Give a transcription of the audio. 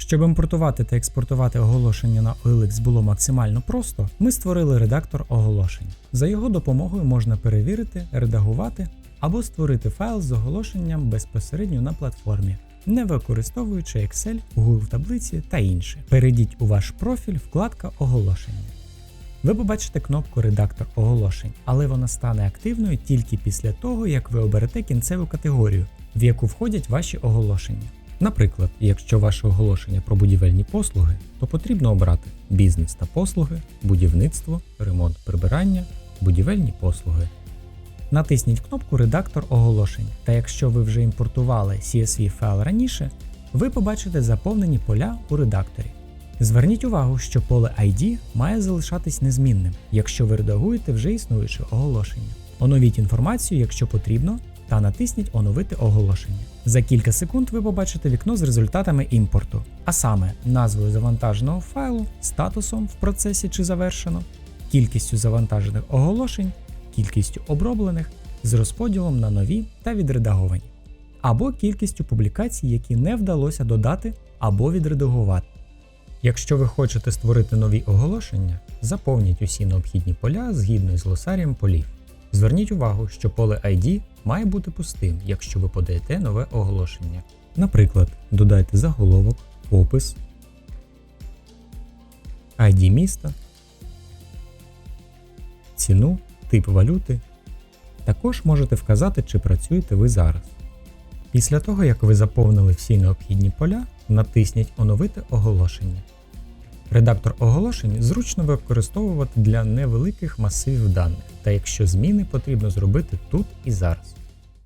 Щоб імпортувати та експортувати оголошення на OLX було максимально просто, ми створили редактор оголошень. За його допомогою можна перевірити, редагувати або створити файл з оголошенням безпосередньо на платформі, не використовуючи Excel, Google таблиці та інше. Перейдіть у ваш профіль, вкладка оголошення. Ви побачите кнопку Редактор оголошень, але вона стане активною тільки після того, як ви оберете кінцеву категорію, в яку входять ваші оголошення. Наприклад, якщо ваше оголошення про будівельні послуги, то потрібно обрати бізнес та послуги, будівництво, ремонт прибирання, будівельні послуги. Натисніть кнопку Редактор оголошень, та якщо ви вже імпортували CSV файл раніше, ви побачите заповнені поля у редакторі. Зверніть увагу, що поле ID має залишатись незмінним, якщо ви редагуєте вже існуюче оголошення. Оновіть інформацію, якщо потрібно, та натисніть Оновити оголошення. За кілька секунд ви побачите вікно з результатами імпорту, а саме назвою завантаженого файлу, статусом в процесі чи завершено, кількістю завантажених оголошень, кількістю оброблених з розподілом на нові та відредаговані, або кількістю публікацій, які не вдалося додати або відредагувати. Якщо ви хочете створити нові оголошення, заповніть усі необхідні поля згідно з глосарієм полів. Зверніть увагу, що поле ID має бути пустим, якщо ви подаєте нове оголошення. Наприклад, додайте заголовок, опис, ID міста, ціну, тип валюти. Також можете вказати, чи працюєте ви зараз. Після того, як ви заповнили всі необхідні поля, натисніть Оновити оголошення. Редактор оголошень зручно використовувати для невеликих масивів даних, та якщо зміни потрібно зробити тут і зараз.